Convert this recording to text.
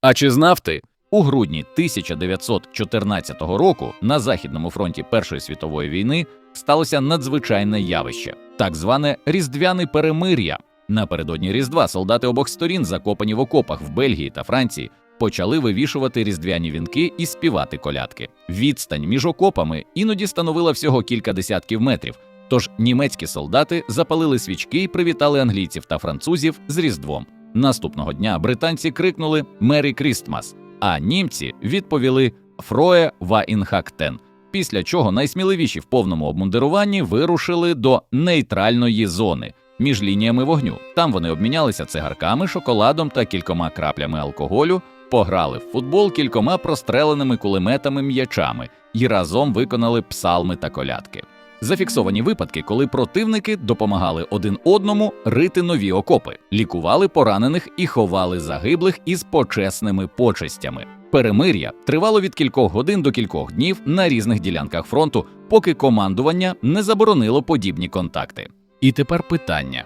А чи знав ти? У грудні 1914 року на Західному фронті Першої світової війни сталося надзвичайне явище, так зване різдвяне перемир'я. Напередодні Різдва солдати обох сторін, закопані в окопах в Бельгії та Франції, почали вивішувати різдвяні вінки і співати колядки. Відстань між окопами іноді становила всього кілька десятків метрів. Тож німецькі солдати запалили свічки і привітали англійців та французів з Різдвом. Наступного дня британці крикнули Мері Крістмас, а німці відповіли Фроє Ваінхактен. Після чого найсміливіші в повному обмундируванні вирушили до нейтральної зони між лініями вогню. Там вони обмінялися цигарками, шоколадом та кількома краплями алкоголю, пограли в футбол кількома простреленими кулеметами м'ячами і разом виконали псалми та колядки. Зафіксовані випадки, коли противники допомагали один одному рити нові окопи, лікували поранених і ховали загиблих із почесними почестями. Перемир'я тривало від кількох годин до кількох днів на різних ділянках фронту, поки командування не заборонило подібні контакти. І тепер питання: